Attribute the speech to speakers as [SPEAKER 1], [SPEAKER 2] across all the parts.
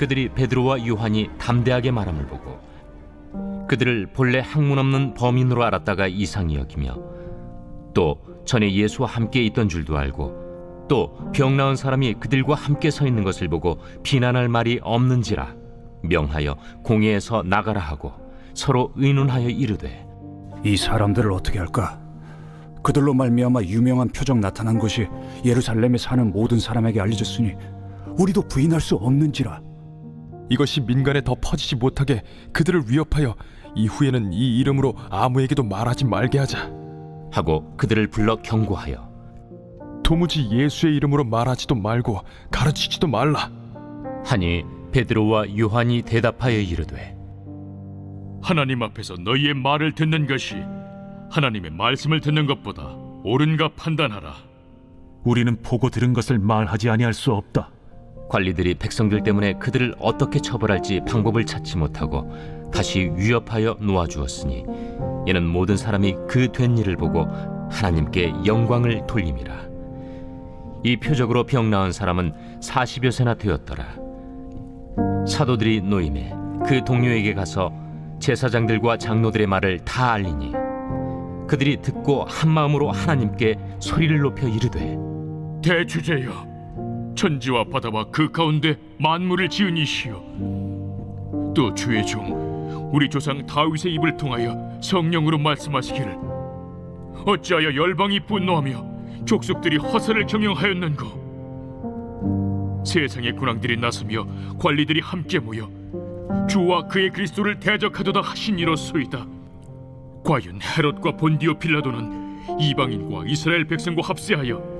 [SPEAKER 1] 그들이 베드로와 요한이 담대하게 말함을 보고 그들을 본래 학문 없는 범인으로 알았다가 이상히 여기며 또 전에 예수와 함께 있던 줄도 알고 또 병 나은 사람이 그들과 함께 서 있는 것을 보고 비난할 말이 없는지라 명하여 공회에서 나가라 하고 서로 의논하여 이르되
[SPEAKER 2] 이 사람들을 어떻게 할까? 그들로 말미암아 유명한 표적 나타난 것이 예루살렘에 사는 모든 사람에게 알려졌으니 우리도 부인할 수 없는지라
[SPEAKER 3] 이것이 민간에 더 퍼지지 못하게 그들을 위협하여 이후에는 이 이름으로 아무에게도 말하지 말게 하자.
[SPEAKER 1] 하고 그들을 불러 경고하여
[SPEAKER 3] 도무지 예수의 이름으로 말하지도 말고 가르치지도 말라.
[SPEAKER 1] 하니 베드로와 요한이 대답하여 이르되
[SPEAKER 4] 하나님 앞에서 너희의 말을 듣는 것이 하나님의 말씀을 듣는 것보다 옳은가 판단하라.
[SPEAKER 5] 우리는 보고 들은 것을 말하지 아니할 수 없다.
[SPEAKER 1] 관리들이 백성들 때문에 그들을 어떻게 처벌할지 방법을 찾지 못하고 다시 위협하여 놓아주었으니 이는 모든 사람이 그 된 일을 보고 하나님께 영광을 돌림이라. 이 표적으로 병 나은 사람은 40여 세나 되었더라. 사도들이 노임에 그 동료에게 가서 제사장들과 장로들의 말을 다 알리니 그들이 듣고 한 마음으로 하나님께 소리를 높여 이르되
[SPEAKER 4] 대주제여, 천지와 바다와 그 가운데 만물을 지은 이시여. 또 주의 종 우리 조상 다윗의 입을 통하여 성령으로 말씀하시기를 어찌하여 열방이 분노하며 족속들이 허사를 경영하였는고 세상의 군왕들이 나서며 관리들이 함께 모여 주와 그의 그리스도를 대적하도다 하신 이로소이다. 과연 헤롯과 본디오 필라도는 이방인과 이스라엘 백성과 합세하여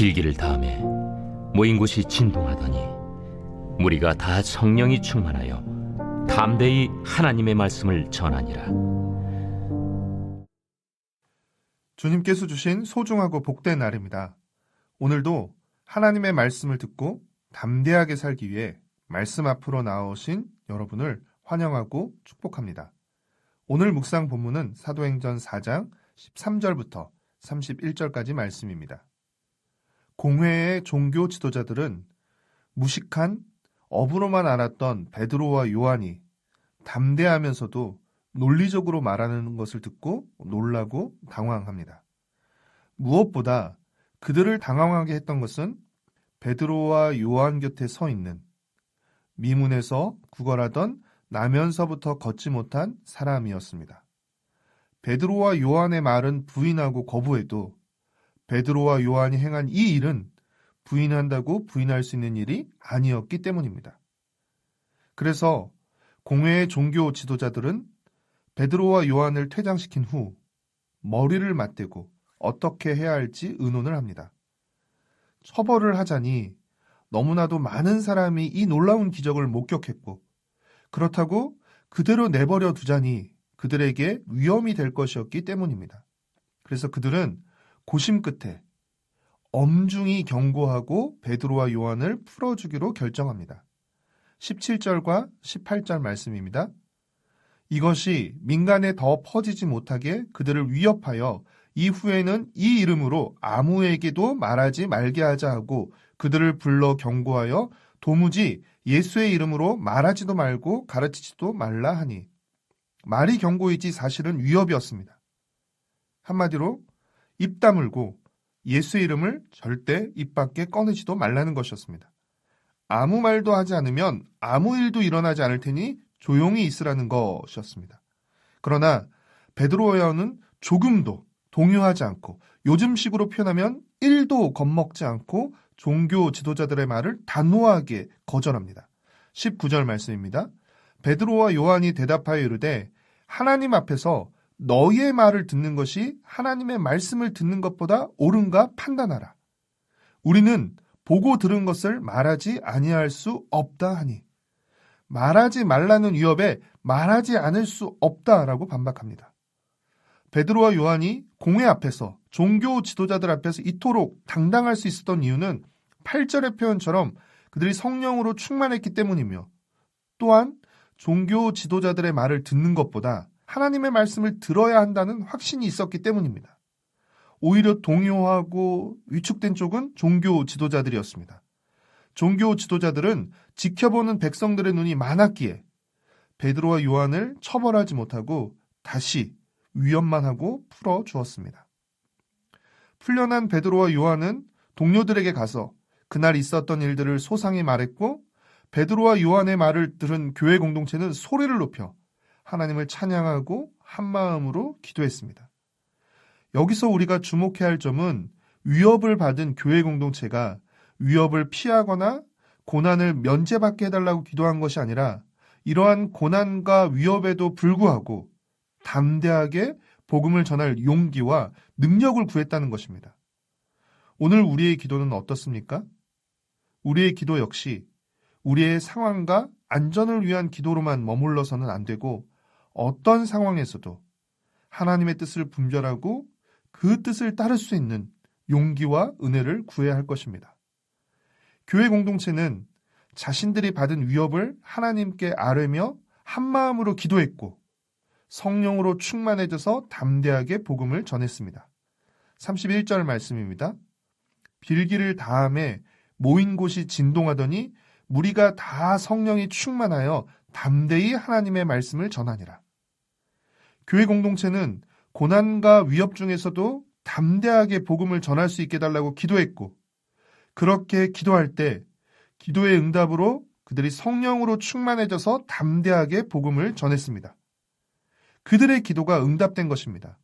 [SPEAKER 1] 빌기를 다음에 모인 곳이 진동하더니 무리가 다 성령이 충만하여 담대히 하나님의 말씀을 전하니라
[SPEAKER 6] 주님께서 주신 소중하고 복된 날입니다. 오늘도 하나님의 말씀을 듣고 담대하게 살기 위해 말씀 앞으로 나오신 여러분을 환영하고 축복합니다. 오늘 묵상 본문은 사도행전 4장 13절부터 31절까지 말씀입니다. 공회의 종교 지도자들은 무식한 업으로만 알았던 베드로와 요한이 담대하면서도 논리적으로 말하는 것을 듣고 놀라고 당황합니다. 무엇보다 그들을 당황하게 했던 것은 베드로와 요한 곁에 서 있는 미문에서 구걸하던 나면서부터 걷지 못한 사람이었습니다. 베드로와 요한의 말은 부인하고 거부해도 베드로와 요한이 행한 이 일은 부인한다고 부인할 수 있는 일이 아니었기 때문입니다. 그래서 공회의 종교 지도자들은 베드로와 요한을 퇴장시킨 후 머리를 맞대고 어떻게 해야 할지 의논을 합니다. 처벌을 하자니 너무나도 많은 사람이 이 놀라운 기적을 목격했고 그렇다고 그대로 내버려 두자니 그들에게 위험이 될 것이었기 때문입니다. 그래서 그들은 고심 끝에 엄중히 경고하고 베드로와 요한을 풀어주기로 결정합니다. 17절과 18절 말씀입니다. 이것이 민간에 더 퍼지지 못하게 그들을 위협하여 이후에는 이 이름으로 아무에게도 말하지 말게 하자 하고 그들을 불러 경고하여 도무지 예수의 이름으로 말하지도 말고 가르치지도 말라 하니 말이 경고이지 사실은 위협이었습니다. 한마디로 입 다물고 예수의 이름을 절대 입 밖에 꺼내지도 말라는 것이었습니다. 아무 말도 하지 않으면 아무 일도 일어나지 않을 테니 조용히 있으라는 것이었습니다. 그러나 베드로야는 조금도 동요하지 않고 요즘식으로 표현하면 1도 겁먹지 않고 종교 지도자들의 말을 단호하게 거절합니다. 19절 말씀입니다. 베드로와 요한이 대답하여 이르되 하나님 앞에서 너희의 말을 듣는 것이 하나님의 말씀을 듣는 것보다 옳은가 판단하라. 우리는 보고 들은 것을 말하지 아니할 수 없다 하니 말하지 말라는 위협에 말하지 않을 수 없다라고 반박합니다. 베드로와 요한이 공회 앞에서 종교 지도자들 앞에서 이토록 당당할 수 있었던 이유는 8절의 표현처럼 그들이 성령으로 충만했기 때문이며 또한 종교 지도자들의 말을 듣는 것보다 하나님의 말씀을 들어야 한다는 확신이 있었기 때문입니다. 오히려 동요하고 위축된 쪽은 종교 지도자들이었습니다. 종교 지도자들은 지켜보는 백성들의 눈이 많았기에 베드로와 요한을 처벌하지 못하고 다시 위협만 하고 풀어 주었습니다. 풀려난 베드로와 요한은 동료들에게 가서 그날 있었던 일들을 소상히 말했고 베드로와 요한의 말을 들은 교회 공동체는 소리를 높여 하나님을 찬양하고 한 마음으로 기도했습니다. 여기서 우리가 주목해야 할 점은 위협을 받은 교회 공동체가 위협을 피하거나 고난을 면제받게 해달라고 기도한 것이 아니라 이러한 고난과 위협에도 불구하고 담대하게 복음을 전할 용기와 능력을 구했다는 것입니다. 오늘 우리의 기도는 어떻습니까? 우리의 기도 역시 우리의 상황과 안전을 위한 기도로만 머물러서는 안 되고 어떤 상황에서도 하나님의 뜻을 분별하고 그 뜻을 따를 수 있는 용기와 은혜를 구해야 할 것입니다. 교회 공동체는 자신들이 받은 위협을 하나님께 아뢰며 한 마음으로 기도했고 성령으로 충만해져서 담대하게 복음을 전했습니다. 31절 말씀입니다. 빌기를 다음에 모인 곳이 진동하더니 무리가 다 성령이 충만하여 담대히 하나님의 말씀을 전하니라. 교회 공동체는 고난과 위협 중에서도 담대하게 복음을 전할 수 있게 달라고 기도했고, 그렇게 기도할 때 기도의 응답으로 그들이 성령으로 충만해져서 담대하게 복음을 전했습니다. 그들의 기도가 응답된 것입니다.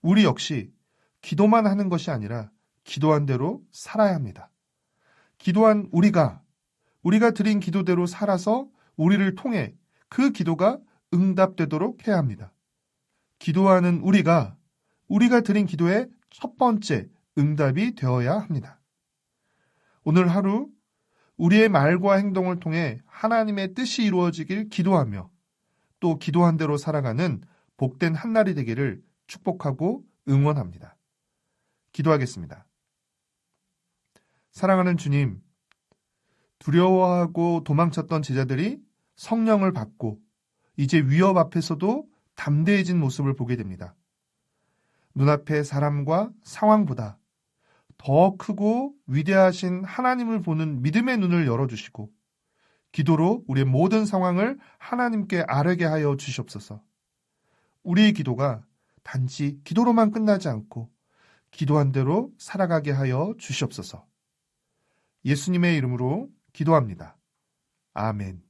[SPEAKER 6] 우리 역시 기도만 하는 것이 아니라 기도한 대로 살아야 합니다. 기도한 우리가 우리가 드린 기도대로 살아서 우리를 통해 그 기도가 응답되도록 해야 합니다. 기도하는 우리가 우리가 드린 기도의 첫 번째 응답이 되어야 합니다. 오늘 하루 우리의 말과 행동을 통해 하나님의 뜻이 이루어지길 기도하며 또 기도한 대로 살아가는 복된 한날이 되기를 축복하고 응원합니다. 기도하겠습니다. 사랑하는 주님, 두려워하고 도망쳤던 제자들이 성령을 받고 이제 위협 앞에서도 담대해진 모습을 보게 됩니다. 눈앞의 사람과 상황보다 더 크고 위대하신 하나님을 보는 믿음의 눈을 열어주시고 기도로 우리의 모든 상황을 하나님께 아뢰게 하여 주시옵소서. 우리의 기도가 단지 기도로만 끝나지 않고 기도한 대로 살아가게 하여 주시옵소서. 예수님의 이름으로 기도합니다. 아멘.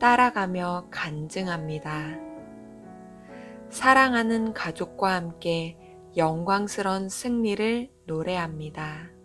[SPEAKER 7] 따라가며 간증합니다. 사랑하는 가족과 함께 영광스런 승리를 노래합니다.